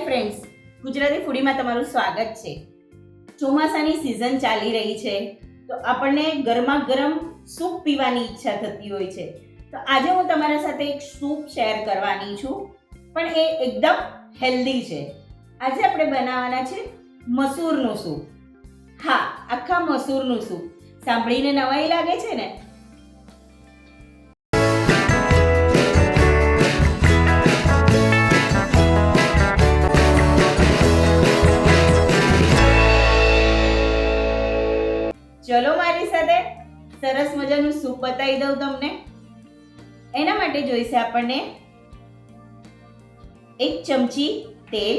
Hi friends Gujarati ફૂડીમાં તમારું સ્વાગત છે. ચોમાસાની સિઝન ચાલી રહી છે. તો આપણને ગરમા ગરમ સૂપ પીવાની ઈચ્છા થતી હોય છે. તો આજે હું તમારા સાથે એક સૂપ શેર કરવાની છું. પણ એ એકદમ હેલ્ધી છે. આજે આપણે બનાવવાના છે મસૂરનું સૂપ હા, આખા મસૂરનું સૂપ સાંભળીને નવાઈ લાગે છે ને? ચલો મારી સાથે. સરસ મજાનું સૂપ બતાવી દઉં તમને. એના માટે જોઈશે આપણને એક ચમચી તેલ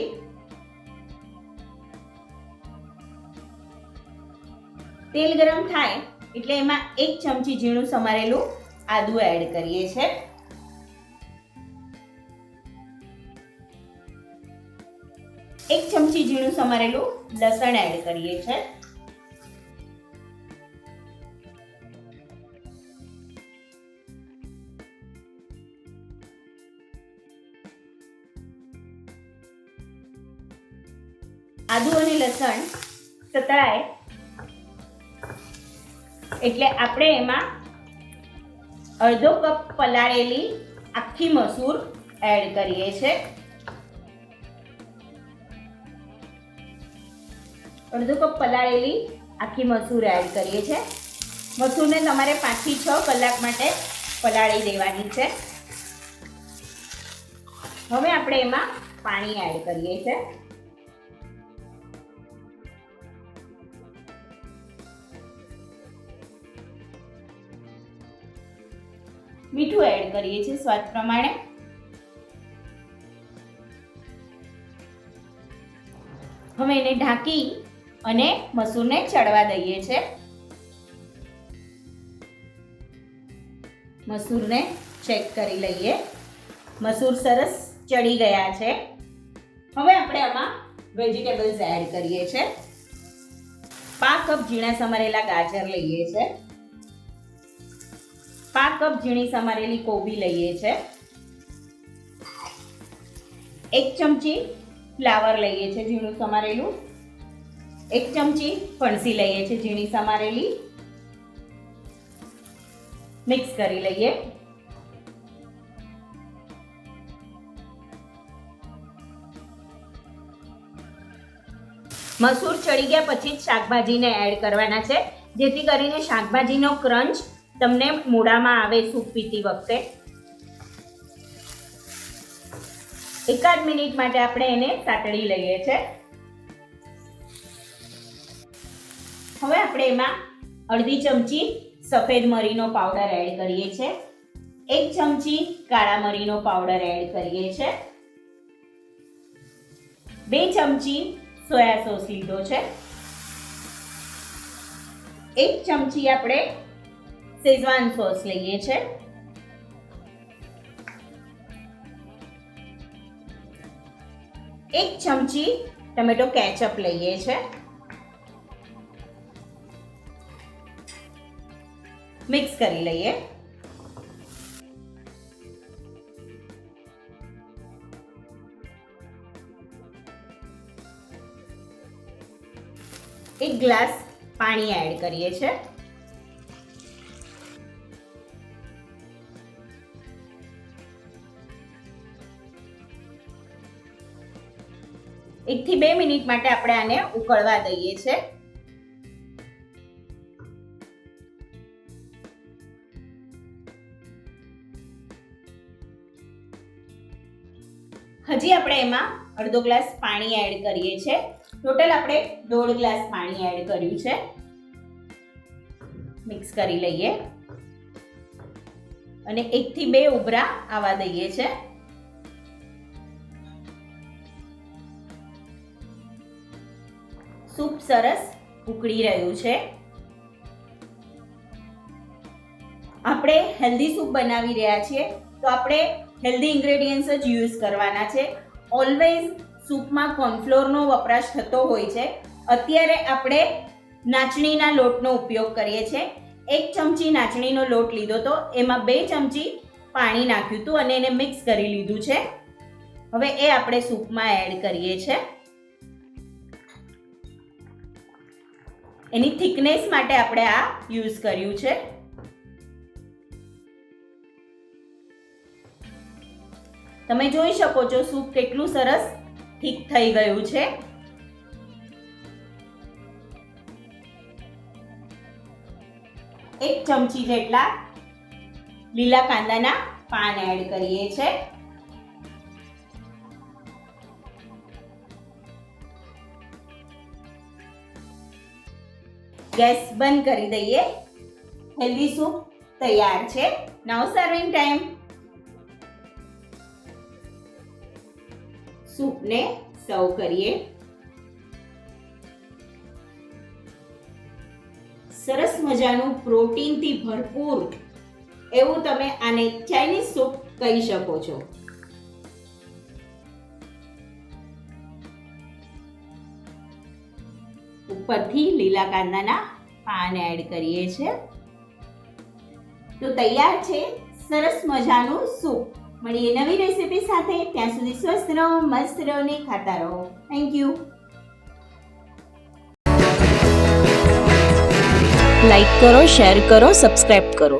તેલ ગરમ થાય એટલે એમાં એક ચમચી ઝીણું સમારેલું આદુ એડ કરીએ છે. એક ચમચી ઝીણું સમારેલું લસણ એડ કરીએ છે. આદુ અને લસણ સતળાય એટલે આપણે એમાં અડધો કપ પલાળેલી આખી મસૂર એડ કરીએ છે અડધો કપ પલાળેલી આખી મસૂર એડ કરીએ છે મસૂરને તમારે પાંચથી છ કલાક માટે પલાળી દેવાની છે. હવે આપણે એમાં પાણી એડ કરીએ છીએ. મીઠું એડ કરીએ છીએ સ્વાદ પ્રમાણે. હવે એને ઢાંકી અને મસૂરને ચડવા દઈએ છે. મસૂરને ચેક કરી લઈએ. મસૂર સરસ ચડી ગયા છે. હવે આપણે આમાં વેજીટેબલ્સ એડ કરીએ છે. પાંચ કપ ઝીણા સમારેલા ગાજર લઈએ છે. પાંચ કપ ઝીણી સમારેલી કોબી લઈએ છે. એક ચમચી ફ્લાવર લઈએ છે ઝીણું સમારેલું. એક ચમચી ફણસી લઈએ છે ઝીણી સમારેલી. મિક્સ કરી લઈએ. મસૂર ચડી ગયા પછી જ શાકભાજીને એડ કરવાના છે. જેથી કરીને શાકભાજીનો ક્રંચ તમને મોઢામાં આવે સૂપ પીતી વખતે. એકાદ મિનિટ માટે આપણે એને સાતળી લઈએ છે. હવે આપણે એમાં અડધી ચમચી સફેદ મરીનો પાવડર એડ કરીએ છે. એક ચમચી કાળા મરીનો પાવડર એડ કરીએ છે. બે ચમચી સોયા સોસ લીધો છે. એક ચમચી આપણે શેઝવાન સોસ લઈએ છે. એક ચમચી ટમેટો કેચઅપ લઈએ છે. મિક્સ કરી લઈએ. એક ગ્લાસ પાણી એડ કરીએ છીએ એકથી બે મિનિટ માટે આપણે આને ઉકળવા દઈએ છે. હજી આપણે એમાં અડધો ગ્લાસ પાણી એડ કરીએ છે. ટોટલ આપણે દોઢ ગ્લાસ પાણી એડ કર્યું છે. મિક્સ કરી લઈએ. અને એકથી બે ઉભરા આવવા દઈએ છે. સૂપ સરસ ઉકળી રહ્યું છે. આપણે હેલ્ધી સૂપ બનાવી રહ્યા છીએ. તો આપણે હેલ્ધી ઇન્ગ્રેડિયન્ટ્સ જ યુઝ કરવાના છે. ઓલવેઝ સૂપમાં કોર્નફ્લોરનો વપરાશ થતો હોય છે. અત્યારે આપણે નાચણીના લોટનો ઉપયોગ કરીએ છીએ. એક ચમચી નાચણીનો લોટ લીધો તો એમાં બે ચમચી પાણી નાખ્યું હતું અને એને મિક્સ કરી લીધું છે. હવે એ આપણે સૂપમાં એડ કરીએ છીએ. એની થિકનેસ માટે આપણે આ યુઝ કર્યું છે. તમે જોઈ શકો છો સૂપ કેટલું સરસ થીક થઈ ગયું છે. એક ચમચી જેટલા લીલા કાંદાના પાન એડ કરીએ છે. ગેસ બંધ કરી દઈએ. હેલ્ધી સૂપ તૈયાર છે. નાવ સર્વિંગ ટાઈમ સૂપને સર્વ કરીએ. સરસ મજાનું પ્રોટીનથી ભરપૂર એવું તમે આને ચાઇનીઝ સૂપ કહી શકો છો. ઉપરથી લીલા કાંદાના પાન એડ કરીએ છીએ તો તૈયાર છે સરસ મજાનું સૂપ. મળીએ નવી રેસીપી સાથે. ત્યાં સુધી સ્વસ્થ રહો, મસ્ત રહો ને ખાતા રહો. થેન્ક યુ લાઈક કરો શેર કરો સબસ્ક્રાઇબ કરો.